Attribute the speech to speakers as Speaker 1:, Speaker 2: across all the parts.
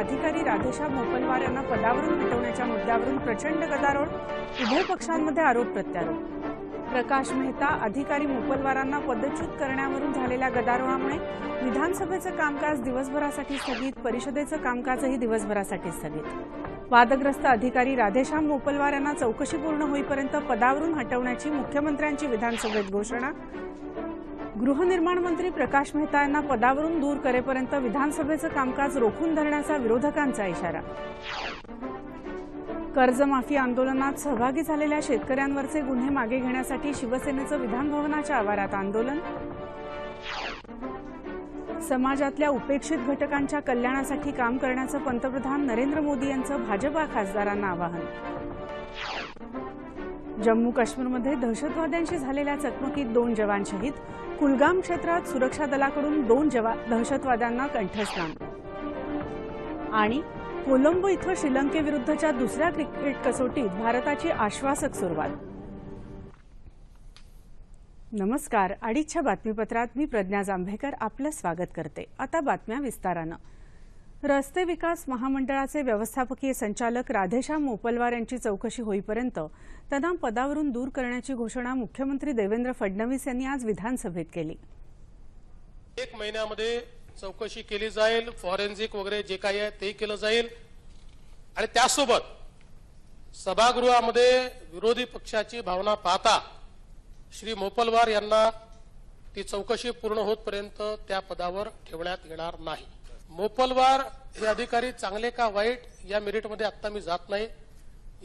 Speaker 1: अधिकारी राधेशा मोपलवार यांना पदावरून हटवण्याच्या मुद्द्यावरून प्रचंड गदारोळ उभय पक्षांमध्ये आरोप प्रत्यारोप प्रकाश मेहता अधिकारी मोपलवारांना पदच्युत करण्यावरून झालेल्या गदारोळामुळे विधानसभेचं कामकाज दिवसभरासाठी स्थगित परिषदेचं कामकाजही दिवसभरासाठी स्थगित वादग्रस्त अधिकारी राधेश्याम मोपलवार यांना चौकशी पूर्ण होईपर्यंत पदावरून हटवण्याची मुख्यमंत्र्यांची विधानसभेत घोषणा गृहनिर्माण मंत्री प्रकाश मेहता यांना पदावरून दूर करेपर्यंत विधानसभेचं कामकाज रोखून धरण्याचा विरोधकांचा इशारा कर्जमाफी आंदोलनात सहभागी झालेल्या शेतकऱ्यांवरचे गुन्हे मागे घेण्यासाठी शिवसेनेचं विधानभवनाच्या आवारात आंदोलन समाजातल्या उपेक्षित घटकांच्या कल्याणासाठी काम करण्याचं पंतप्रधान नरेंद्र मोदी यांचं भाजपा खासदारांना आवाहन जम्मू काश्मीरमध्ये दहशतवाद्यांशी झालेल्या चकमकीत दोन जवान शहीद कुलगाम क्षेत्रात सुरक्षा दलाकडून दोन जवा दहशतवाद्यांना कंठस्नान आणि कोलंबो इथं श्रीलंकेविरुद्धच्या दुसऱ्या क्रिकेट कसोटीत भारताची आश्वासक सुरुवात नमस्कार अडीचच्या बातमीपत्रात मी प्रज्ञा जांभेकर आपलं स्वागत करते आता बातम्या विस्तारानं रस्ते विकास महामंडळाचे व्यवस्थापकीय संचालक राधेशाम मोपलवार यांची चौकशी होईपर्यंत त्यांना पदावरून दूर करण्याची घोषणा मुख्यमंत्री देवेंद्र फडणवीस यांनी आज विधानसभेत केली
Speaker 2: एक महिन्यामध्ये चौकशी केली जाईल फॉरेन्सिक वगैरे जे काही आहे ते केलं जाईल आणि त्यासोबत सभागृहामध्ये विरोधी पक्षाची भावना पाहता श्री मोपलवार यांना ती चौकशी पूर्ण होतपर्यंत त्या पदावर ठेवण्यात येणार नाही मोपलवार हे अधिकारी चांगले का वाईट या मेरिटमध्ये आता मी जात नाही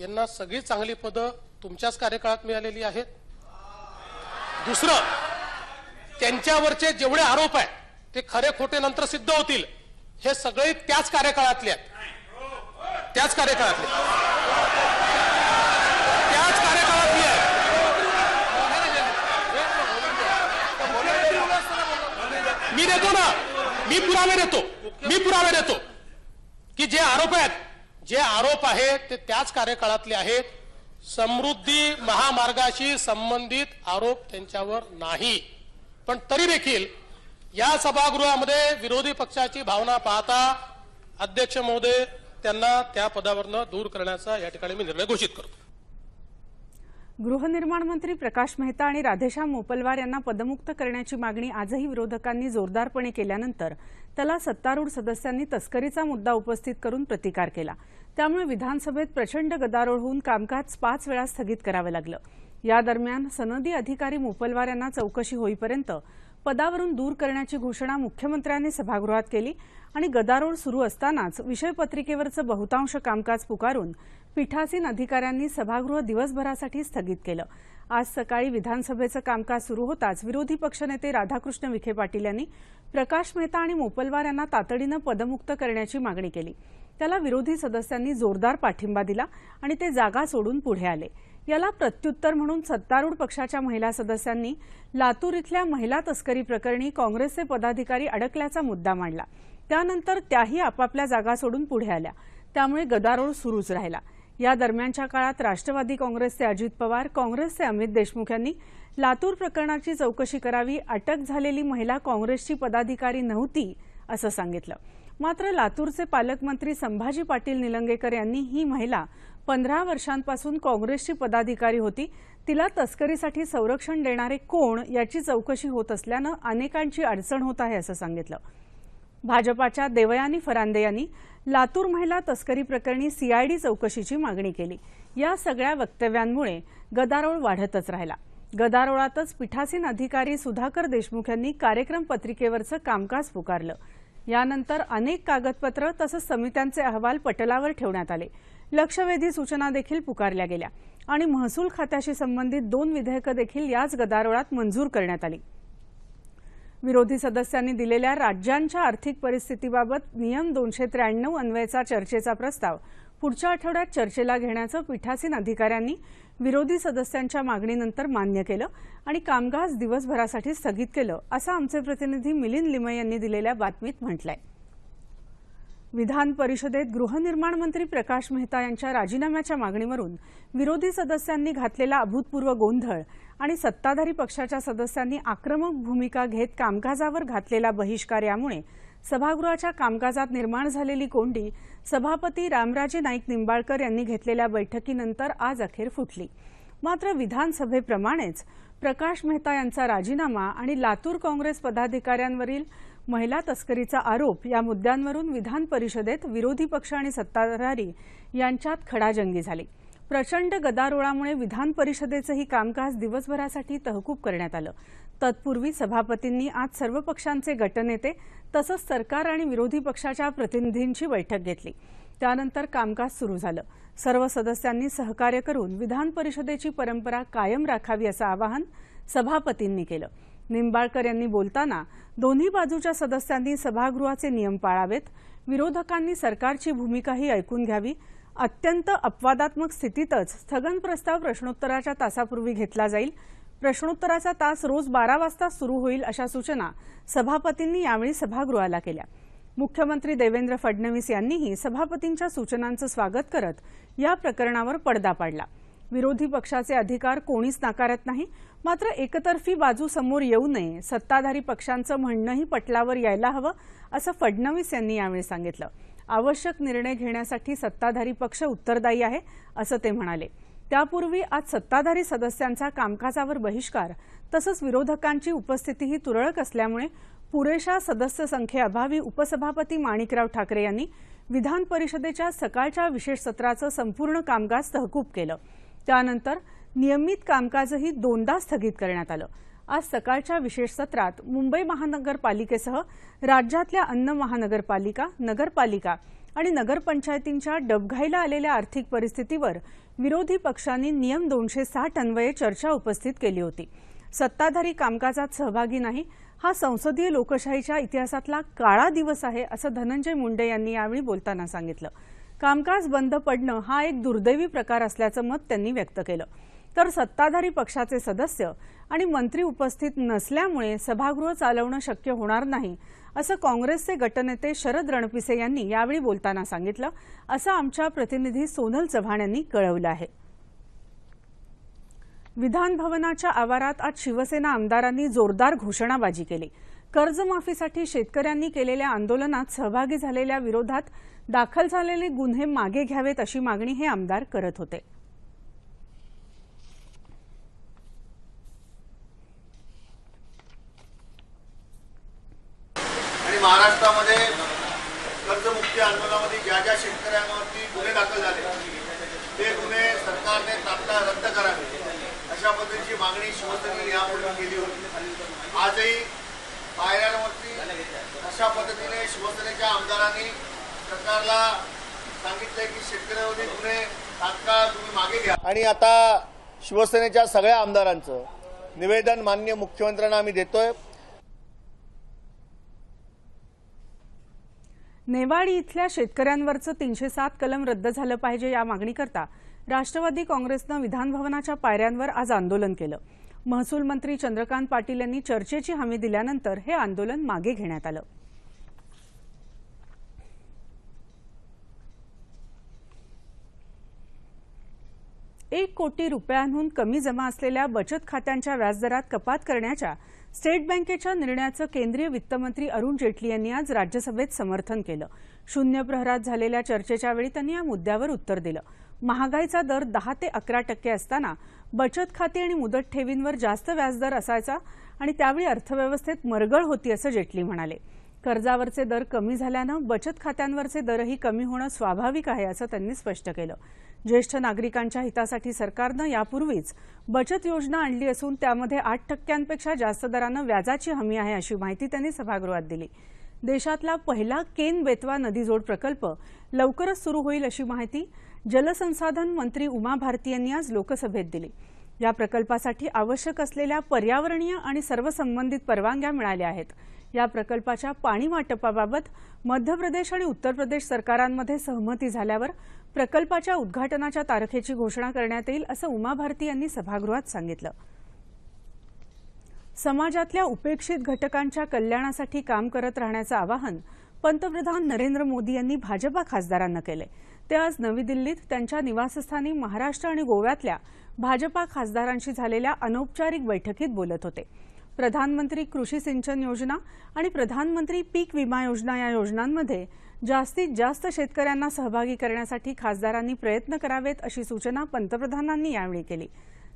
Speaker 2: यांना सगळी चांगली पदं तुमच्याच कार्यकाळात मिळालेली आहेत दुसरं त्यांच्यावरचे जेवढे आरोप आहेत ते खरे खोटे नंतर सिद्ध होतील हे सगळे त्याच कार्यकाळातले आहेत त्याच कार्यकाळातले त्याच कार्यकाळातले आहेत मी देतो ना मी पुरावे देतो मी पुरावे देतो की जे आरोप आहेत जे आरोप आहेत ते त्याच कार्यकाळातले आहेत समृद्धी महामार्गाशी संबंधित आरोप त्यांच्यावर नाही पण तरी देखील या सभागृहामध्ये विरोधी पक्षाची भावना पाहता अध्यक्ष महोदय त्यांना त्या पदावरनं दूर करण्याचा या ठिकाणी मी निर्णय घोषित करतो
Speaker 1: गृहनिर्माण मंत्री प्रकाश मेहता आणि राधेश्याम मोपलवार यांना पदमुक्त करण्याची मागणी आजही विरोधकांनी जोरदारपणे केल्यानंतर त्याला सत्तारूढ सदस्यांनी तस्करीचा मुद्दा उपस्थित करून प्रतिकार केला त्यामुळे विधानसभेत प्रचंड गदारोळ होऊन कामकाज पाच वेळा स्थगित करावं लागलं या दरम्यान सनदी अधिकारी मोपलवार यांना चौकशी होईपर्यंत पदावरून दूर करण्याची घोषणा मुख्यमंत्र्यांनी सभागृहात केली आणि गदारोळ सुरू असतानाच विषयपत्रिकेवरचं बहुतांश कामकाज पुकारून पीठासीन अधिकाऱ्यांनी सभागृह दिवसभरासाठी स्थगित केलं आज सकाळी विधानसभेचं कामकाज सुरू होताच विरोधी पक्षनेते राधाकृष्ण विखे पाटील यांनी प्रकाश मेहता आणि मोपलवार यांना तातडीनं पदमुक्त करण्याची मागणी केली त्याला विरोधी सदस्यांनी जोरदार पाठिंबा दिला आणि ते जागा सोडून पुढे आले याला प्रत्युत्तर म्हणून सत्तारूढ पक्षाच्या महिला सदस्यांनी लातूर इथल्या महिला तस्करी प्रकरणी काँग्रेसचे पदाधिकारी अडकल्याचा मुद्दा मांडला त्यानंतर त्याही आपापल्या जागा सोडून पुढे आल्या त्यामुळे गदारोळ सुरूच राहिला या दरम्यानच्या काळात राष्ट्रवादी काँग्रेसचे अजित पवार काँग्रेसचे अमित देशमुख यांनी लातूर प्रकरणाची चौकशी करावी अटक झालेली महिला काँग्रेसची पदाधिकारी नव्हती असं सांगितलं मात्र लातूरचे पालकमंत्री संभाजी पाटील निलंगेकर यांनी ही महिला पंधरा वर्षांपासून काँग्रेसची पदाधिकारी होती तिला तस्करीसाठी संरक्षण देणारे कोण याची चौकशी होत असल्यानं अनेकांची अडचण होत आहे असं सांगितलं भाजपाच्या देवयानी फरांदे यांनी लातूर महिला तस्करी प्रकरणी सीआयडी चौकशीची मागणी केली या सगळ्या वक्तव्यांमुळे गदारोळ वाढतच राहिला गदारोळातच पीठासीन अधिकारी सुधाकर देशमुख यांनी कार्यक्रम पत्रिकेवरचं कामकाज पुकारलं यानंतर अनेक कागदपत्र तसंच समित्यांचे अहवाल पटलावर ठेवण्यात आले लक्षवेधी सूचना देखील पुकारल्या गेल्या आणि महसूल खात्याशी संबंधित दोन विधेयकं देखील याच गदारोळात मंजूर करण्यात आली विरोधी सदस्यांनी दिलेल्या राज्यांच्या आर्थिक परिस्थितीबाबत नियम दोनशे त्र्याण्णव अन्वयचा चर्चेचा प्रस्ताव पुढच्या आठवड्यात चर्चेला घेण्याचं पीठासीन अधिकाऱ्यांनी विरोधी सदस्यांच्या मागणीनंतर मान्य केलं आणि कामकाज दिवसभरासाठी स्थगित केलं असं आमचे प्रतिनिधी मिलिंद लिमय यांनी दिलेल्या बातमीत म्हटलंय विधान परिषदेत गृहनिर्माण मंत्री प्रकाश मेहता यांच्या राजीनाम्याच्या मागणीवरून विरोधी सदस्यांनी घातलेला अभूतपूर्व गोंधळ आणि सत्ताधारी पक्षाच्या सदस्यांनी आक्रमक भूमिका घेत कामकाजावर घातलेला बहिष्कार यामुळे सभागृहाच्या कामकाजात निर्माण झालेली कोंडी सभापती रामराजे नाईक निंबाळकर यांनी घेतलेल्या बैठकीनंतर आज अखेर फुटली मात्र विधानसभेप्रमाणेच प्रकाश मेहता यांचा राजीनामा आणि लातूर काँग्रेस पदाधिकाऱ्यांवरील महिला तस्करीचा आरोप या मुद्द्यांवरून विधान परिषदेत विरोधी पक्ष आणि सत्ताधारी यांच्यात खडाजंगी झाली प्रचंड गदारोळामुळे विधान परिषदेचंही कामकाज दिवसभरासाठी तहकूब करण्यात आलं तत्पूर्वी सभापतींनी आज सर्व पक्षांचे गटनेते तसंच सरकार आणि विरोधी पक्षाच्या प्रतिनिधींची बैठक घेतली त्यानंतर कामकाज सुरू झालं सर्व सदस्यांनी सहकार्य करून विधान परिषदेची परंपरा कायम राखावी असं आवाहन सभापतींनी केलं निंबाळकर यांनी बोलताना दोन्ही बाजूच्या सदस्यांनी सभागृहाचे नियम पाळावेत विरोधकांनी सरकारची भूमिकाही ऐकून घ्यावी अत्यंत अपवादात्मक स्थितीतच स्थगन प्रस्ताव प्रश्नोत्तराच्या तासापूर्वी घेतला जाईल प्रश्नोत्तराचा तास रोज बारा वाजता सुरू होईल अशा सूचना सभापतींनी यावेळी सभागृहाला केल्या मुख्यमंत्री देवेंद्र फडणवीस यांनीही सभापतींच्या सूचनांचं स्वागत करत या प्रकरणावर पडदा पाडला विरोधी पक्षाचे अधिकार कोणीच नाकारत नाही मात्र एकतर्फी बाजू समोर येऊ नये सत्ताधारी पक्षांचं म्हणणंही पटलावर यायला हवं असं फडणवीस यांनी यावेळी सांगितलं आवश्यक निर्णय घेण्यासाठी सत्ताधारी पक्ष उत्तरदायी आहे असं ते म्हणाले त्यापूर्वी आज सत्ताधारी सदस्यांचा कामकाजावर बहिष्कार तसंच विरोधकांची उपस्थितीही तुरळक असल्यामुळे पुरेशा सदस्य संख्येअभावी उपसभापती माणिकराव ठाकरे यांनी विधान परिषदेच्या सकाळच्या विशेष सत्राचं संपूर्ण कामकाज तहकूब केलं त्यानंतर नियमित कामकाजही दोनदा स्थगित करण्यात आलं आज सकाळच्या विशेष सत्रात मुंबई महानगरपालिकेसह राज्यातल्या अन्न महानगरपालिका नगरपालिका आणि नगरपंचायतींच्या डबघाईला आलेल्या आर्थिक परिस्थितीवर विरोधी पक्षांनी नियम दोनशे साठ अन्वये चर्चा उपस्थित केली होती सत्ताधारी कामकाजात सहभागी नाही हा संसदीय लोकशाहीच्या इतिहासातला काळा दिवस आहे असं धनंजय मुंडे यांनी यावेळी बोलताना सांगितलं कामकाज बंद पडणं हा एक दुर्दैवी प्रकार असल्याचं मत त्यांनी व्यक्त केलं तर सत्ताधारी पक्षाचे सदस्य आणि मंत्री उपस्थित नसल्यामुळे सभागृह चालवणं शक्य होणार नाही असं काँग्रेसचे गटनेते शरद रणपिसे यांनी यावेळी बोलताना सांगितलं असं आमच्या प्रतिनिधी सोनल चव्हाण यांनी कळवलं आहे विधानभवनाच्या आवारात आज शिवसेना आमदारांनी जोरदार घोषणाबाजी केली कर्जमाफीसाठी शेतकऱ्यांनी केलेल्या आंदोलनात सहभागी झालेल्या विरोधात दाखल झालेले गुन्हे मागे घ्यावेत अशी मागणी हे आमदार करत होते
Speaker 3: महाराष्ट्रामध्ये कर्जमुक्ती आंदोलनामध्ये ज्या ज्या शेतकऱ्यांवरती गुन्हे दाखल झाले ते गुन्हे सरकारने तात्काळ रद्द करावे अशा पद्धतीची मागणी शिवसेनेने यापूर्वी केली होती आजही पायऱ्यांवरती अशा पद्धतीने शिवसेनेच्या आमदारांनी सरकारला सांगितले की शेतकऱ्यांवरती गुन्हे तात्काळ तुम्ही मागे घ्या
Speaker 4: आणि आता शिवसेनेच्या सगळ्या आमदारांचं निवेदन मान्य मुख्यमंत्र्यांना आम्ही देतोय
Speaker 1: नेवाडी इथल्या शेतकऱ्यांवरचं तीनशे सात कलम रद्द झालं पाहिजे या मागणीकरता राष्ट्रवादी काँग्रेसनं विधानभवनाच्या पायऱ्यांवर आज आंदोलन केलं महसूल मंत्री चंद्रकांत पाटील यांनी चर्चेची हमी दिल्यानंतर हे आंदोलन मागे घेण्यात आलं एक कोटी रुपयांहून कमी जमा असलेल्या बचत खात्यांच्या व्याजदरात कपात करण्याच्या स्टेट बँकेच्या निर्णयाचं केंद्रीय वित्तमंत्री अरुण जेटली यांनी आज राज्यसभेत समर्थन केलं शून्य प्रहरात झालेल्या चर्चेच्या वेळी त्यांनी या मुद्द्यावर उत्तर दिलं महागाईचा दर दहा ते अकरा टक्के असताना बचत खाती आणि मुदत ठेवींवर जास्त व्याजदर असायचा आणि त्यावेळी अर्थव्यवस्थेत मरगळ होती असं जेटली म्हणाले कर्जावरचे दर कमी झाल्यानं बचत खात्यांवरचे दरही कमी होणं स्वाभाविक आहे असं त्यांनी स्पष्ट केलं ज्येष्ठ नागरिकांच्या हितासाठी सरकारनं यापूर्वीच बचत योजना आणली असून त्यामध्ये आठ टक्क्यांपेक्षा जास्त दरानं व्याजाची हमी आहे अशी माहिती त्यांनी सभागृहात दिली देशातला पहिला केन बेतवा नदीजोड प्रकल्प लवकरच सुरू होईल अशी माहिती जलसंसाधन मंत्री उमा भारती यांनी आज लोकसभेत दिली या प्रकल्पासाठी आवश्यक असलेल्या पर्यावरणीय आणि सर्व संबंधित परवानग्या मिळाल्या आहेत या प्रकल्पाच्या पाणी वाटपाबाबत मध्य प्रदेश आणि उत्तर प्रदेश सरकारांमध्ये सहमती झाल्यावर प्रकल्पाच्या उद्घाटनाच्या तारखेची घोषणा करण्यात येईल असं उमा भारती यांनी सभागृहात सांगितलं समाजातल्या उपेक्षित घटकांच्या कल्याणासाठी काम करत राहण्याचं आवाहन पंतप्रधान नरेंद्र मोदी यांनी भाजपा खासदारांना केले ते आज नवी दिल्लीत त्यांच्या निवासस्थानी महाराष्ट्र आणि गोव्यातल्या भाजपा खासदारांशी झालेल्या अनौपचारिक बैठकीत बोलत होते प्रधानमंत्री कृषी सिंचन योजना आणि प्रधानमंत्री पीक विमा योजना या योजनांमध्ये जास्तीत जास्त शेतकऱ्यांना सहभागी करण्यासाठी खासदारांनी प्रयत्न करावेत अशी सूचना पंतप्रधानांनी यावेळी केली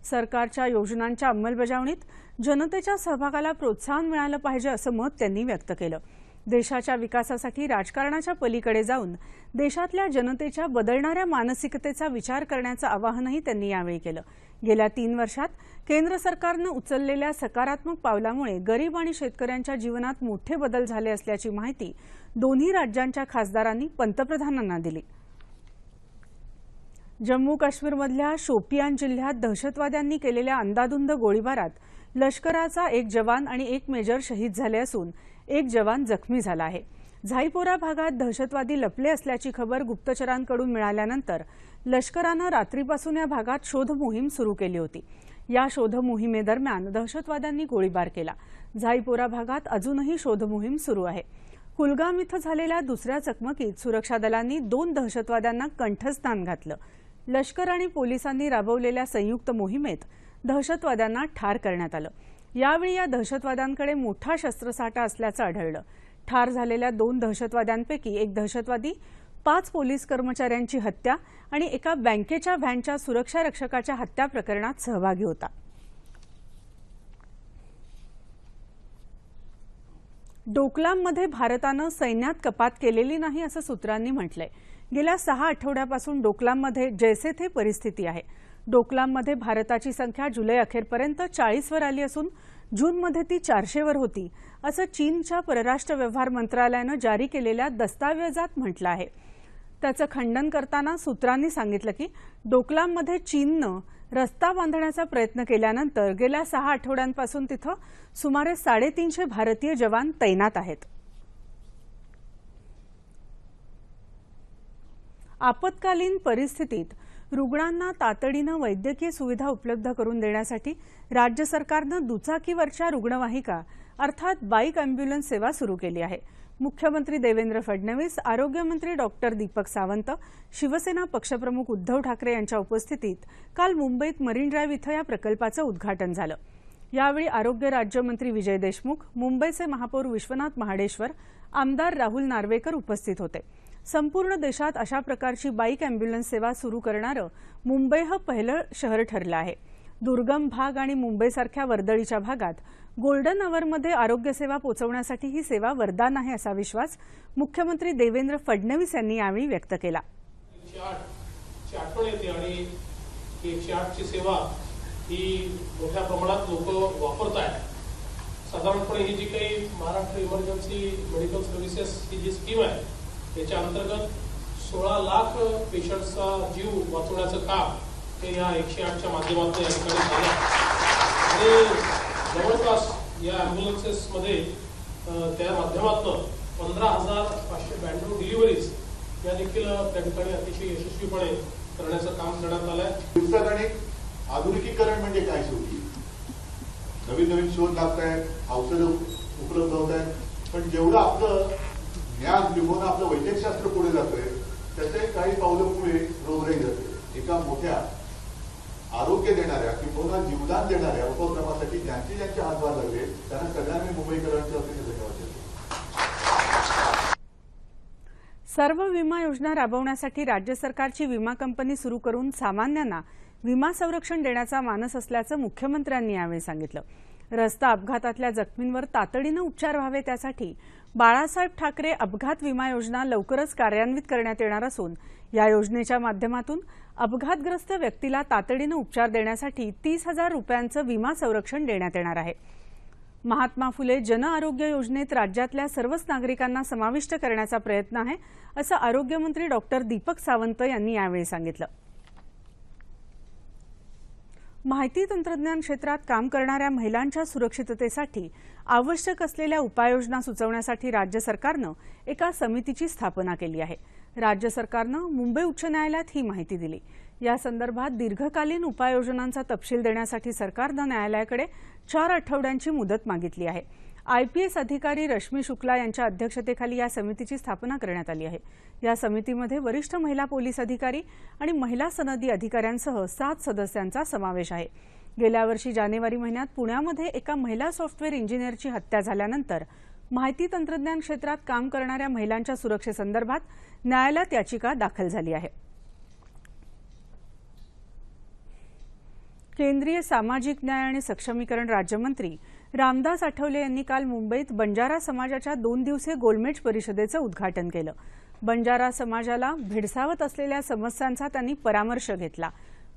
Speaker 1: सरकारच्या योजनांच्या अंमलबजावणीत जनतेच्या सहभागाला प्रोत्साहन मिळालं पाहिजे असं मत त्यांनी व्यक्त केलं देशाच्या विकासासाठी राजकारणाच्या पलीकडे जाऊन देशातल्या जनतेच्या बदलणाऱ्या मानसिकतेचा विचार करण्याचं आवाहनही त्यांनी यावेळी केलं गेल्या तीन वर्षात केंद्र सरकारनं उचललेल्या सकारात्मक पावलामुळे गरीब आणि शेतकऱ्यांच्या जीवनात मोठे बदल झाले असल्याची माहिती दोन्ही राज्यांच्या खासदारांनी पंतप्रधानांना दिली जम्मू काश्मीरमधल्या शोपियान जिल्ह्यात दहशतवाद्यांनी केलेल्या अंदाधुंद गोळीबारात लष्कराचा एक जवान आणि एक मेजर शहीद झाले असून एक जवान जखमी झाला आहे झाईपोरा भागात दहशतवादी लपले असल्याची खबर गुप्तचरांकडून मिळाल्यानंतर लष्करानं रात्रीपासून या भागात शोध मोहीम सुरू केली होती या शोध मोहिमेदरम्यान दहशतवाद्यांनी गोळीबार केला झाईपोरा भागात अजूनही शोधमोहीम सुरू आहे कुलगाम इथं झालेल्या दुसऱ्या चकमकीत सुरक्षा दलांनी दोन दहशतवाद्यांना कंठस्थान घातलं लष्कर आणि पोलिसांनी राबवलेल्या संयुक्त मोहिमेत दहशतवाद्यांना ठार करण्यात आलं यावेळी या दहशतवाद्यांकडे मोठा शस्त्रसाठा असल्याचं आढळलं ठार झालेल्या दोन दहशतवाद्यांपैकी एक दहशतवादी पाच पोलीस कर्मचाऱ्यांची हत्या आणि एका बँकेच्या व्हॅनच्या सुरक्षा रक्षकाच्या हत्या प्रकरणात सहभागी होता डोकलाममध्ये भारतानं सैन्यात कपात केलेली नाही असं सूत्रांनी म्हटलंय गेल्या सहा आठवड्यापासून डोकलाममध्ये जैसे थे परिस्थिती आहे डोकलाममध्ये भारताची संख्या जुलै अखेरपर्यंत चाळीसवर आली असून जूनमध्ये ती चारशेवर होती असं चीनच्या परराष्ट्र व्यवहार मंत्रालयानं जारी केलेल्या दस्तावेजात म्हटलं आहे त्याचं खंडन करताना सूत्रांनी सांगितलं की डोकलाममध्ये चीननं रस्ता बांधण्याचा प्रयत्न केल्यानंतर गेल्या सहा आठवड्यांपासून तिथं सुमारे साडेतीनशे भारतीय जवान तैनात आहेत आपत्कालीन परिस्थितीत रुग्णांना तातडीनं वैद्यकीय सुविधा उपलब्ध करून देण्यासाठी राज्य सरकारनं दुचाकीवरच्या रुग्णवाहिका अर्थात बाईक अँब्युलन्स सेवा सुरू केली आहे मुख्यमंत्री देवेंद्र फडणवीस आरोग्यमंत्री डॉक्टर दीपक सावंत शिवसेना पक्षप्रमुख उद्धव ठाकरे यांच्या उपस्थितीत काल मुंबईत मरीन ड्राईव्ह इथं या प्रकल्पाचं उद्घाटन झालं यावेळी आरोग्य राज्यमंत्री विजय देशमुख मुंबईचे महापौर विश्वनाथ महाडेश्वर आमदार राहुल नार्वेकर उपस्थित होते संपूर्ण देशात अशा प्रकारची बाईक अँब्युलन्स सेवा सुरू करणारं मुंबई हे पहिलं शहर ठरलं आहे दुर्गम भाग आणि मुंबईसारख्या वर्दळीच्या भागात गोल्डन आरोग्य सेवा पोहोचवण्यासाठी ही सेवा वरदान आहे असा विश्वास मुख्यमंत्री देवेंद्र फडणवीस यांनी यावेळी व्यक्त केला
Speaker 5: साधारणपणे ही जी काही महाराष्ट्र इमर्जन्सी मेडिकल सर्व्हिसेस ही जी स्कीम आहे त्याच्या अंतर्गत सोळा लाख पेशंटचा जीव वाचवण्याचं काम हे या एकशे आठच्या माध्यमातून या ठिकाणी झालं आणि जवळपास या ॲम्ब्युलन्सेसमध्ये त्या माध्यमातून पंधरा हजार पाचशे ब्याण्णव डिलिव्हरीज या देखील त्या ठिकाणी अतिशय यशस्वीपणे करण्याचं काम करण्यात आलं
Speaker 6: आहे आणि आधुनिकीकरण म्हणजे काय शेवटी नवीन नवीन शोध लागतायत औषधं उपलब्ध होत आहेत पण जेवढं आपलं ज्ञान किंवा आपलं वैद्यकशास्त्र पुढे जातोय त्याचे काही पावलं पुढे रोवले जाते एका मोठ्या आरोग्य देणाऱ्या किंवा जीवदान देणाऱ्या उपक्रमासाठी ज्यांचे ज्यांचे हातभार लागले त्यांना सगळ्यांनी मुंबईकरांचे अतिशय धन्यवाद देतो
Speaker 1: सर्व विमा योजना राबवण्यासाठी राज्य सरकारची विमा कंपनी सुरू करून सामान्यांना विमा संरक्षण देण्याचा मानस असल्याचं मुख्यमंत्र्यांनी यावेळी सांगितलं रस्ता अपघातातल्या जखमींवर तातडीनं उपचार व्हावे त्यासाठी बाळासाहेब ठाकरे अपघात विमा योजना लवकरच कार्यान्वित करण्यात येणार असून या योजनेच्या माध्यमातून अपघातग्रस्त व्यक्तीला तातडीनं उपचार देण्यासाठी तीस हजार रुपयांचं विमा संरक्षण देण्यात येणार आहे महात्मा फुले जन आरोग्य योजनेत राज्यातल्या सर्वच नागरिकांना समाविष्ट करण्याचा प्रयत्न आहे असं आरोग्यमंत्री डॉक्टर दीपक सावंत यांनी यावेळी सांगितलं माहिती तंत्रज्ञान क्षेत्रात काम करणाऱ्या महिलांच्या सुरक्षिततेसाठी आवश्यक असलेल्या उपाययोजना सुचवण्यासाठी राज्य सरकारनं एका समितीची स्थापना केली आहे राज्य सरकारनं मुंबई उच्च न्यायालयात ही माहिती दिली या संदर्भात दीर्घकालीन उपाययोजनांचा तपशील देण्यासाठी सरकारनं न्यायालयाकडे चार आठवड्यांची मुदत मागितली आहे आयपीएस अधिकारी रश्मी शुक्ला यांच्या अध्यक्षतेखाली या समितीची स्थापना करण्यात आली आहे या समितीमध्ये वरिष्ठ महिला पोलीस अधिकारी आणि महिला सनदी अधिकाऱ्यांसह सात सदस्यांचा समावेश आहे गेल्या वर्षी जानेवारी महिन्यात पुण्यामध्ये एका महिला सॉफ्टवेअर इंजिनियरची हत्या झाल्यानंतर माहिती तंत्रज्ञान क्षेत्रात काम करणाऱ्या महिलांच्या सुरक्षेसंदर्भात न्यायालयात याचिका दाखल झाली आहे केंद्रीय सामाजिक न्याय आणि सक्षमीकरण राज्यमंत्री रामदास आठवले यांनी काल मुंबईत बंजारा समाजाच्या दोन दिवसीय गोलमेज परिषदेचं उद्घाटन केलं बंजारा समाजाला भेडसावत असलेल्या समस्यांचा त्यांनी परामर्श घेतला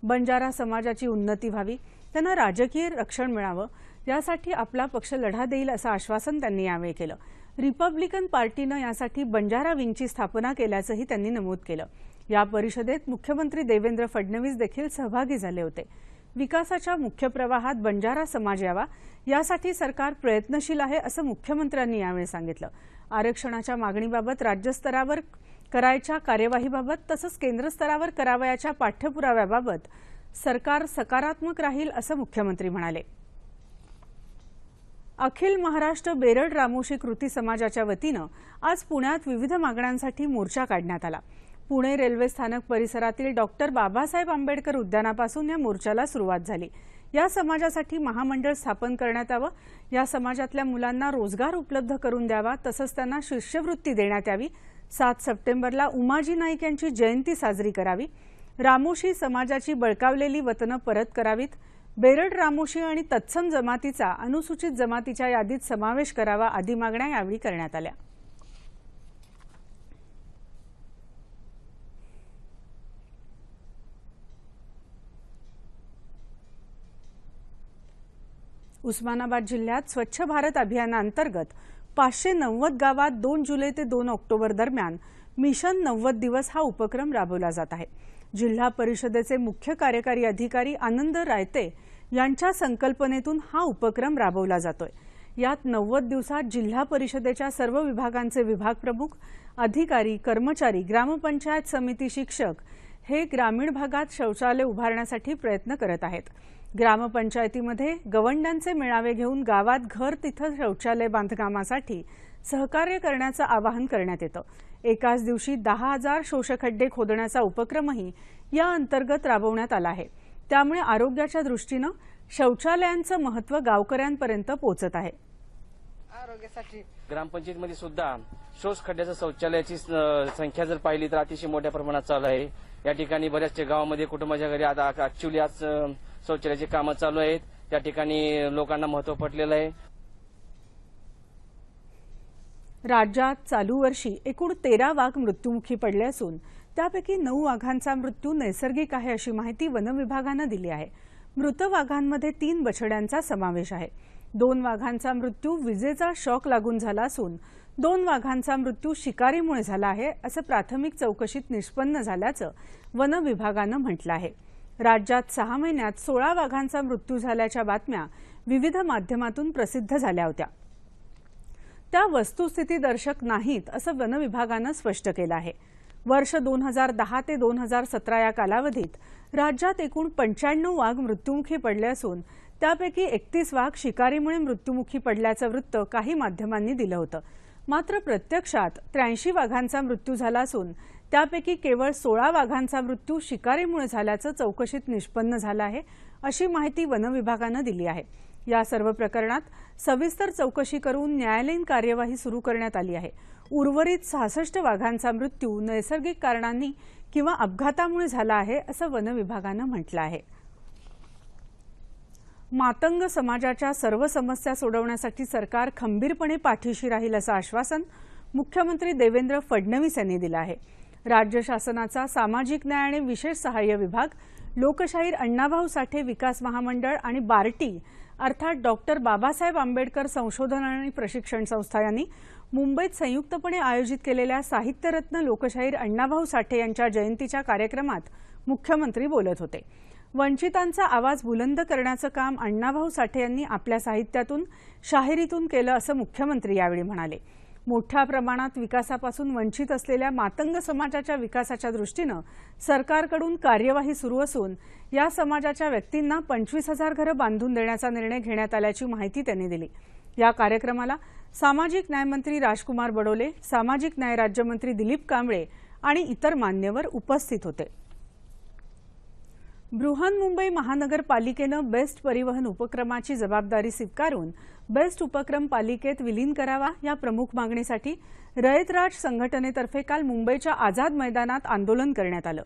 Speaker 1: बंजारा समाजाची उन्नती व्हावी त्यांना राजकीय रक्षण मिळावं यासाठी आपला पक्ष लढा देईल असं आश्वासन त्यांनी यावेळी केलं रिपब्लिकन पार्टीनं यासाठी बंजारा विंगची स्थापना केल्याचंही त्यांनी नमूद केलं या परिषदेत मुख्यमंत्री देवेंद्र फडणवीस देखील सहभागी झाले होते विकासाच्या मुख्य प्रवाहात बंजारा समाज यावा यासाठी सरकार प्रयत्नशील आहे असं मुख्यमंत्र्यांनी यावेळी सांगितलं आरक्षणाच्या मागणीबाबत राज्यस्तरावर करायच्या कार्यवाहीबाबत तसंच केंद्रस्तरावर करावयाच्या पाठ्यपुराव्याबाबत सरकार सकारात्मक राहील असं मुख्यमंत्री म्हणाले अखिल महाराष्ट्र बेरड रामोशी कृती समाजाच्या वतीनं आज पुण्यात विविध मागण्यांसाठी मोर्चा काढण्यात आला पुणे रेल्वे स्थानक परिसरातील डॉक्टर बाबासाहेब आंबेडकर उद्यानापासून या मोर्चाला सुरुवात झाली या समाजासाठी महामंडळ स्थापन करण्यात यावं या समाजातल्या मुलांना रोजगार उपलब्ध करून द्यावा तसंच त्यांना शिष्यवृत्ती देण्यात यावी सात सप्टेंबरला उमाजी नाईक यांची जयंती साजरी करावी रामोशी समाजाची बळकावलेली वतनं परत करावीत बेरड रामोशी आणि तत्सम जमातीचा अनुसूचित जमातीच्या यादीत समावेश करावा आदी मागण्या यावेळी करण्यात आल्या उस्मानाबाद जिल्ह्यात स्वच्छ भारत अभियानाअंतर्गत पाचशे नव्वद गावात दोन जुलै ते दोन ऑक्टोबर दरम्यान मिशन नव्वद दिवस हा उपक्रम राबवला जात आहे जिल्हा परिषदेचे मुख्य कार्यकारी अधिकारी आनंद रायते यांच्या संकल्पनेतून हा उपक्रम राबवला जातोय यात नव्वद दिवसात जिल्हा परिषदेच्या सर्व विभागांचे विभाग प्रमुख अधिकारी कर्मचारी ग्रामपंचायत समिती शिक्षक हे ग्रामीण भागात शौचालय उभारण्यासाठी प्रयत्न करत आहेत ग्रामपंचायतीमध्ये गवंडांचे मेळावे घेऊन गावात घर तिथं शौचालय बांधकामासाठी सहकार्य करण्याचं आवाहन करण्यात येतं एकाच दिवशी दहा हजार शोषखड्डे खोदण्याचा उपक्रमही या अंतर्गत राबवण्यात आला आहे त्यामुळे आरोग्याच्या दृष्टीनं शौचालयांचं महत्व गावकऱ्यांपर्यंत पोहोचत आहे
Speaker 7: आरोग्यासाठी ग्रामपंचायतीमध्ये सुद्धा शोष खड्ड्याचं शौचालयाची संख्या जर पाहिली तर अतिशय मोठ्या प्रमाणात चालू आहे या ठिकाणी बऱ्याचशा गावामध्ये कुटुंबाच्या घरी आता ऍक्च्युली आज शौचालयाची कामं चालू आहेत त्या ठिकाणी लोकांना महत्व पटलेलं आहे
Speaker 1: राज्यात चालू वर्षी एकूण तेरा वाघ मृत्यूमुखी पडले असून त्यापैकी नऊ वाघांचा मृत्यू नैसर्गिक आहे अशी माहिती वनविभागानं दिली आहे मृत वाघांमध्ये तीन बछड्यांचा समावेश आहे दोन वाघांचा मृत्यू विजेचा शॉक लागून झाला असून दोन वाघांचा मृत्यू शिकारीमुळे झाला आहे असं प्राथमिक चौकशीत निष्पन्न झाल्याचं वनविभागानं म्हटलं आहे राज्यात सहा महिन्यात सोळा वाघांचा मृत्यू झाल्याच्या बातम्या विविध माध्यमातून प्रसिद्ध झाल्या होत्या त्या वस्तुस्थिती दर्शक नाहीत असं वनविभागानं स्पष्ट केलं आहे वर्ष दोन हजार दहा ते दोन हजार सतरा या कालावधीत राज्यात एकूण पंच्याण्णव वाघ मृत्युमुखी पडले असून त्यापैकी एकतीस वाघ शिकारीमुळे मृत्युमुखी पडल्याचं वृत्त काही माध्यमांनी दिलं होतं मात्र प्रत्यक्षात त्र्याऐंशी वाघांचा मृत्यू झाला असून त्यापैकी केवळ सोळा वाघांचा मृत्यू शिकारीमुळे झाल्याचं चौकशीत निष्पन्न झालं आहे अशी माहिती वनविभागानं दिली आहे या सर्व प्रकरणात सविस्तर चौकशी करून न्यायालयीन कार्यवाही सुरू करण्यात आली आहे उर्वरित सहासष्ट वाघांचा मृत्यू नैसर्गिक कारणांनी किंवा अपघातामुळे झाला आहे असं वनविभागानं म्हटलं आहे मातंग समाजाच्या सर्व समस्या सोडवण्यासाठी सरकार खंबीरपणे पाठीशी राहील असं आश्वासन मुख्यमंत्री देवेंद्र फडणवीस यांनी दिलं आहे राज्य शासनाचा सामाजिक न्याय आणि विशेष सहाय्य विभाग लोकशाहीर अण्णाभाऊ साठे विकास महामंडळ आणि बार्टी अर्थात डॉक्टर बाबासाहेब आंबेडकर संशोधन आणि प्रशिक्षण संस्था यांनी मुंबईत संयुक्तपणे आयोजित केलेल्या साहित्यरत्न लोकशाहीर अण्णाभाऊ साठे यांच्या जयंतीच्या कार्यक्रमात मुख्यमंत्री बोलत होते वंचितांचा आवाज बुलंद करण्याचं काम अण्णाभाऊ साठे यांनी आपल्या साहित्यातून शाहिरीतून केलं असं मुख्यमंत्री यावेळी म्हणाले मोठ्या प्रमाणात विकासापासून वंचित असलेल्या मातंग समाजाच्या विकासाच्या दृष्टीनं सरकारकडून कार्यवाही सुरू असून या समाजाच्या व्यक्तींना पंचवीस हजार घरं बांधून देण्याचा निर्णय घेण्यात आल्याची माहिती त्यांनी दिली या कार्यक्रमाला सामाजिक न्यायमंत्री राजकुमार बडोले सामाजिक न्याय राज्यमंत्री दिलीप कांबळे आणि इतर मान्यवर उपस्थित होते बृहन्मुंबई महानगरपालिकेनं बेस्ट परिवहन उपक्रमाची जबाबदारी स्वीकारून बेस्ट उपक्रम पालिकेत विलीन करावा या प्रमुख मागणीसाठी रयतराज संघटनेतर्फे काल मुंबईच्या आझाद मैदानात आंदोलन करण्यात आलं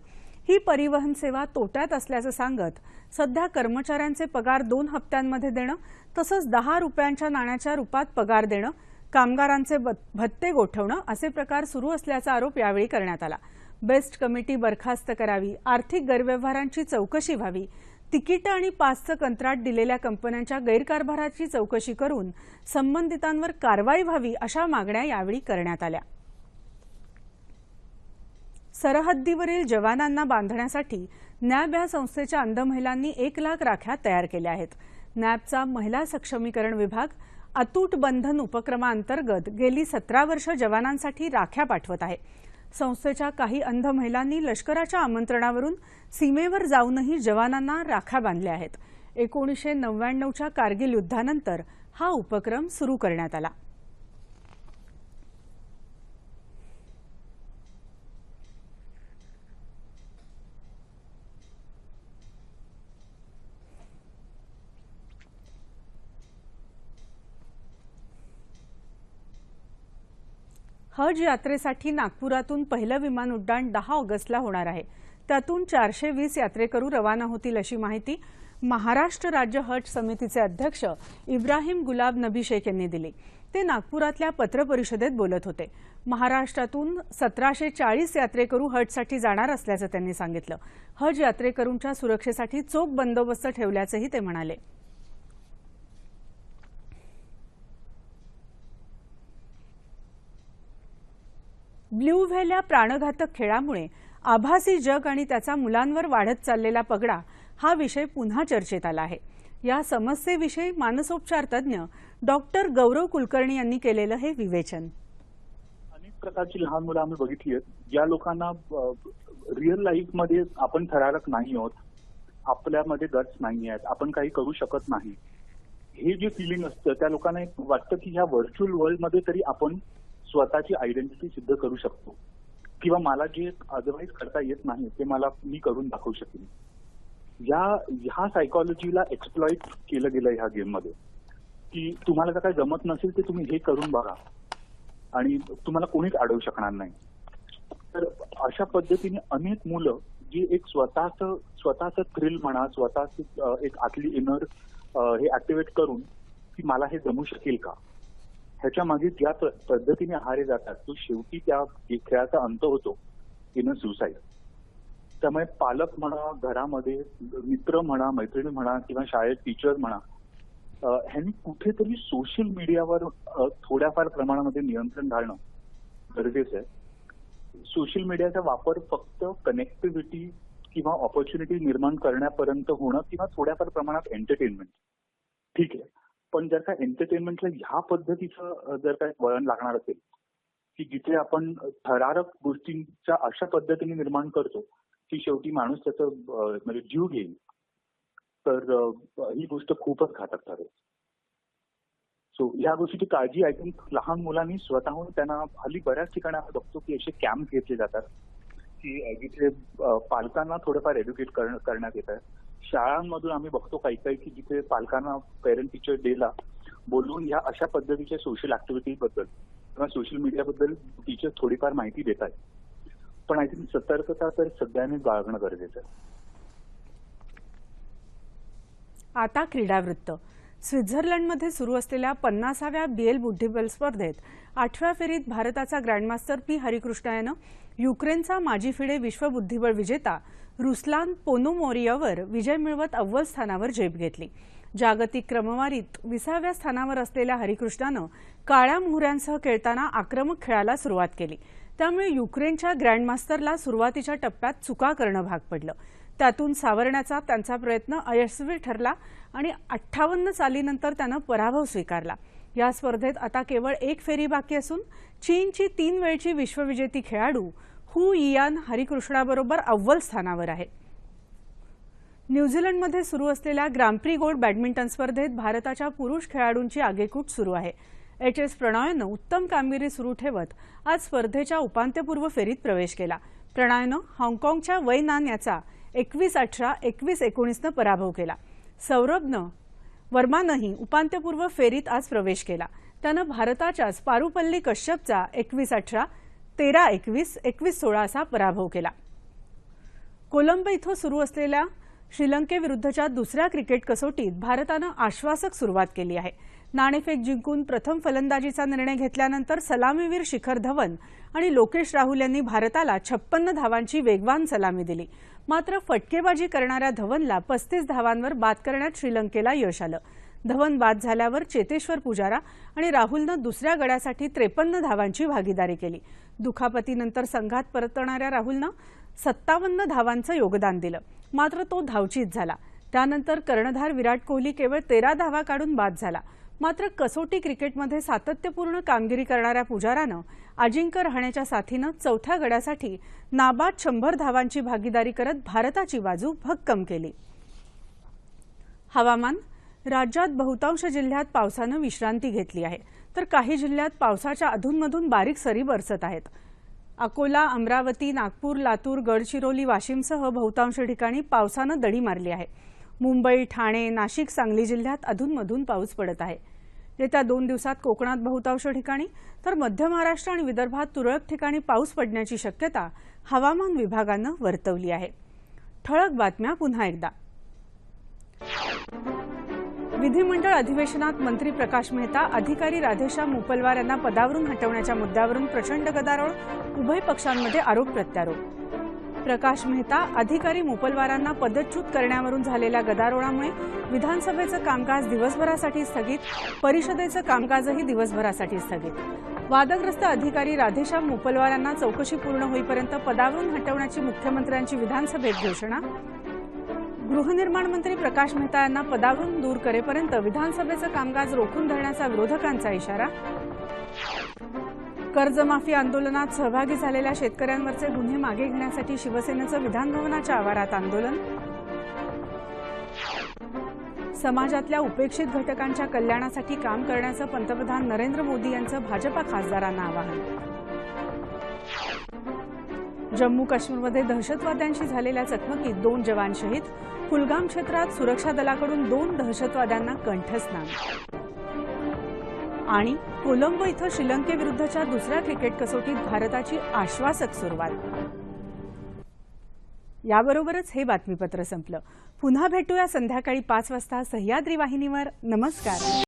Speaker 1: ही परिवहन सेवा तोट्यात असल्याचं सांगत सध्या कर्मचाऱ्यांचे पगार दोन हप्त्यांमध्ये देणं तसंच दहा रुपयांच्या नाण्याच्या रूपात पगार देणं कामगारांचे भत्ते गोठवणं असे प्रकार सुरू असल्याचा आरोप यावेळी करण्यात आला बेस्ट कमिटी बरखास्त करावी आर्थिक गैरव्यवहारांची चौकशी व्हावी तिकीटं आणि पासचं कंत्राट दिलेल्या कंपन्यांच्या गैरकारभाराची चौकशी करून संबंधितांवर कारवाई व्हावी अशा मागण्या यावेळी करण्यात आल्या सरहद्दीवरील जवानांना बांधण्यासाठी नॅब या संस्थेच्या अंध महिलांनी एक लाख राख्या तयार केल्या आहेत नॅबचा महिला सक्षमीकरण विभाग अतूट बंधन उपक्रमाअंतर्गत गेली सतरा वर्ष जवानांसाठी राख्या पाठवत आहे संस्थेच्या काही अंध महिलांनी लष्कराच्या आमंत्रणावरून सीमेवर जाऊनही जवानांना राखा बांधल्या आहेत एकोणीसशे नव्याण्णवच्या कारगिल युद्धानंतर हा उपक्रम सुरू करण्यात आला हज यात्रेसाठी नागपुरातून पहिलं विमान उड्डाण दहा ऑगस्टला होणार आहे त्यातून चारशे वीस यात्रेकरू रवाना होतील अशी माहिती महाराष्ट्र राज्य हज समितीचे अध्यक्ष इब्राहिम गुलाब नबी शेख यांनी दिली ते नागपुरातल्या पत्रपरिषदेत बोलत होते महाराष्ट्रातून सतराशे चाळीस यात्रेकरू हजसाठी जाणार असल्याचं त्यांनी सांगितलं हज यात्रेकरूंच्या सुरक्षेसाठी चोख बंदोबस्त ठेवल्याचंही ते म्हणाले ब्ल्यू या प्राणघातक खेळामुळे आभासी जग आणि त्याचा मुलांवर वाढत चाललेला पगडा हा विषय पुन्हा चर्चेत आला आहे या समस्येविषयी मानसोपचार तज्ज्ञ डॉक्टर गौरव कुलकर्णी यांनी केलेलं हे विवेचन
Speaker 8: अनेक प्रकारची लहान मुलं आम्ही बघितली आहेत ज्या लोकांना रिअल लाईफमध्ये आपण थरारक नाही आहोत आपल्यामध्ये गट्स नाही आहेत आपण काही करू शकत नाही हे जे फिलिंग असतं त्या लोकांना एक वाटतं की ह्या व्हर्च्युअल वर्ल्डमध्ये तरी आपण स्वतःची आयडेंटिटी सिद्ध करू शकतो किंवा मला जे अदरवाईज करता येत नाही ते मला मी करून दाखवू शकेन या ह्या सायकॉलॉजीला एक्सप्लॉइट केलं गेलं ह्या गेममध्ये की तुम्हाला जर काय जमत नसेल तर तुम्ही हे करून बघा आणि तुम्हाला कोणीच अडवू शकणार नाही तर अशा पद्धतीने अनेक मुलं जी एक स्वतःच स्वतःच थ्रिल म्हणा स्वतःच एक आतली इनर हे ऍक्टिव्हेट करून की मला हे जमू शकेल का ह्याच्या मागे ज्या पद्धतीने आहारे जातात तो शेवटी त्या खेळाचा अंत होतो इन सुसाईड त्यामुळे पालक म्हणा घरामध्ये मित्र म्हणा मैत्रिणी म्हणा किंवा शाळेत टीचर म्हणा ह्यांनी कुठेतरी सोशल मीडियावर थोड्याफार प्रमाणामध्ये नियंत्रण घालणं गरजेचं आहे सोशल मीडियाचा वापर फक्त कनेक्टिव्हिटी किंवा ऑपॉर्च्युनिटी निर्माण करण्यापर्यंत होणं किंवा थोड्याफार प्रमाणात एंटरटेनमेंट ठीक आहे पण जर का एंटरटेनमेंटला ह्या पद्धतीचं जर काय वळण लागणार असेल की जिथे आपण थरारक गोष्टींच्या अशा पद्धतीने निर्माण करतो की शेवटी माणूस त्याचं म्हणजे जीव घेईल तर ही गोष्ट खूपच घातक ठरेल सो ह्या गोष्टीची काळजी आय थिंक लहान मुलांनी स्वतःहून त्यांना हल्ली बऱ्याच ठिकाणी आपण बघतो की असे कॅम्प घेतले जातात की जिथे पालकांना थोडंफार एज्युकेट करण्यात येत आहे शाळांमधून आम्ही बघतो काही काही की जिथे पालकांना पेरेंट टीचर डेला बोलून या अशा पद्धतीच्या सोशल बद्दल किंवा सोशल मीडियाबद्दल टीचर थोडीफार माहिती देत आहेत पण आय थिंक सतर्कता तर सगळ्यांनीच बाळगणं गरजेचं आहे
Speaker 1: आता क्रीडावृत्त स्वित्झर्लंडमध्ये सुरू असलेल्या पन्नासाव्या बीएल बुद्धिबल स्पर्धेत आठव्या फेरीत भारताचा ग्रँडमास्टर पी हरिकृष्णा यानं युक्रेनचा माजी फिडे विश्व बुद्धिबळ विजेता रुसलान पोनोमोरियावर विजय मिळवत अव्वल स्थानावर झेप घेतली जागतिक क्रमवारीत विसाव्या स्थानावर असलेल्या हरिकृष्णानं काळ्या मोहऱ्यांसह खेळताना आक्रमक खेळाला सुरुवात केली त्यामुळे युक्रेनच्या ग्रँडमास्टरला सुरुवातीच्या टप्प्यात चुका करणं भाग पडलं त्यातून सावरण्याचा त्यांचा प्रयत्न अयशस्वी ठरला आणि अठ्ठावन्न चालीनंतर त्यानं पराभव स्वीकारला या स्पर्धेत आता केवळ एक फेरी बाकी असून चीनची तीन वेळची विश्वविजेती खेळाडू हू इयान हरिकृष्णाबरोबर अव्वल स्थानावर आहे न्यूझीलंडमध्ये सुरू असलेल्या ग्रामप्री गोल्ड बॅडमिंटन स्पर्धेत भारताच्या पुरुष खेळाडूंची आगेकूट सुरू आहे एच एस प्रणॉयनं उत्तम कामगिरी सुरू ठेवत आज स्पर्धेच्या उपांत्यपूर्व फेरीत प्रवेश केला प्रणॉयनं हाँगकाँगच्या वैनान याचा एकवीस अठरा एकवीस एकोणीसनं पराभव केला सौरभनं वर्मानंही उपांत्यपूर्व फेरीत आज प्रवेश केला त्यानं भारताच्याच पारुपल्ली कश्यपचा एकवीस अठरा तेरा एकवीस एकवीस सोळा असा पराभव केला कोलंबो इथं सुरू असलेल्या श्रीलंकेविरुद्धच्या दुसऱ्या क्रिकेट कसोटीत भारतानं आश्वासक सुरुवात केली आहे नाणेफेक जिंकून प्रथम फलंदाजीचा निर्णय घेतल्यानंतर सलामीवीर शिखर धवन आणि लोकेश राहुल यांनी भारताला छप्पन्न धावांची वेगवान सलामी दिली मात्र फटकेबाजी करणाऱ्या धवनला पस्तीस धावांवर बाद करण्यात श्रीलंकेला यश आलं धवन बाद झाल्यावर चेतेश्वर पुजारा आणि राहुलनं दुसऱ्या गड्यासाठी त्रेपन्न धावांची भागीदारी केली दुखापतीनंतर संघात परतणाऱ्या राहुलनं सत्तावन्न धावांचं योगदान दिलं मात्र तो धावचीत झाला त्यानंतर कर्णधार विराट कोहली केवळ तेरा धावा काढून बाद झाला मात्र कसोटी क्रिकेटमध्ये सातत्यपूर्ण कामगिरी करणाऱ्या पुजारानं अजिंक्य रहाण्याच्या साथीनं चौथ्या गड्यासाठी नाबाद शंभर धावांची भागीदारी करत भारताची बाजू भक्कम केली हवामान राज्यात बहुतांश जिल्ह्यात पावसानं विश्रांती घेतली आहे तर काही जिल्ह्यात पावसाच्या अधूनमधून बारीक सरी बरसत आहेत अकोला अमरावती नागपूर लातूर गडचिरोली वाशिमसह बहुतांश ठिकाणी पावसानं दडी मारली आहे मुंबई ठाणे नाशिक सांगली जिल्ह्यात अधूनमधून पाऊस पडत आहे येत्या दोन दिवसात कोकणात बहुतांश ठिकाणी तर मध्य महाराष्ट्र आणि विदर्भात तुरळक ठिकाणी पाऊस पडण्याची शक्यता हवामान विभागानं वर्तवली आहे ठळक बातम्या पुन्हा एकदा विधिमंडळ अधिवेशनात मंत्री प्रकाश मेहता अधिकारी राधेश्याम मुपलवार यांना पदावरून हटवण्याच्या मुद्द्यावरून प्रचंड गदारोळ उभय पक्षांमध्ये आरोप प्रत्यारोप प्रकाश मेहता अधिकारी मुपलवारांना पदच्युत करण्यावरून झालेल्या गदारोळामुळे विधानसभेचं कामकाज दिवसभरासाठी स्थगित परिषदेचं कामकाजही दिवसभरासाठी स्थगित वादग्रस्त अधिकारी राधेश्याम यांना चौकशी पूर्ण होईपर्यंत पदावरून हटवण्याची मुख्यमंत्र्यांची विधानसभेत घोषणा गृहनिर्माण मंत्री प्रकाश मेहता यांना पदावरून दूर करेपर्यंत विधानसभेचं कामकाज रोखून धरण्याचा विरोधकांचा इशारा कर्जमाफी आंदोलनात सहभागी झालेल्या शेतकऱ्यांवरचे गुन्हे मागे घेण्यासाठी शिवसेनेचं विधानभवनाच्या आवारात आंदोलन समाजातल्या उपेक्षित घटकांच्या कल्याणासाठी काम करण्याचं पंतप्रधान नरेंद्र मोदी यांचं भाजपा खासदारांना आवाहन जम्मू काश्मीरमध्ये दहशतवाद्यांशी झालेल्या चकमकीत दोन जवान शहीद कुलगाम क्षेत्रात सुरक्षा दलाकडून दोन दहशतवाद्यांना कंठस्नान आणि कोलंबो इथं श्रीलंकेविरुद्धच्या दुसऱ्या क्रिकेट कसोटीत भारताची आश्वासक सुरुवात याबरोबरच हे बातमीपत्र संपलं पुन्हा भेटूया संध्याकाळी पाच वाजता सह्याद्री वाहिनीवर नमस्कार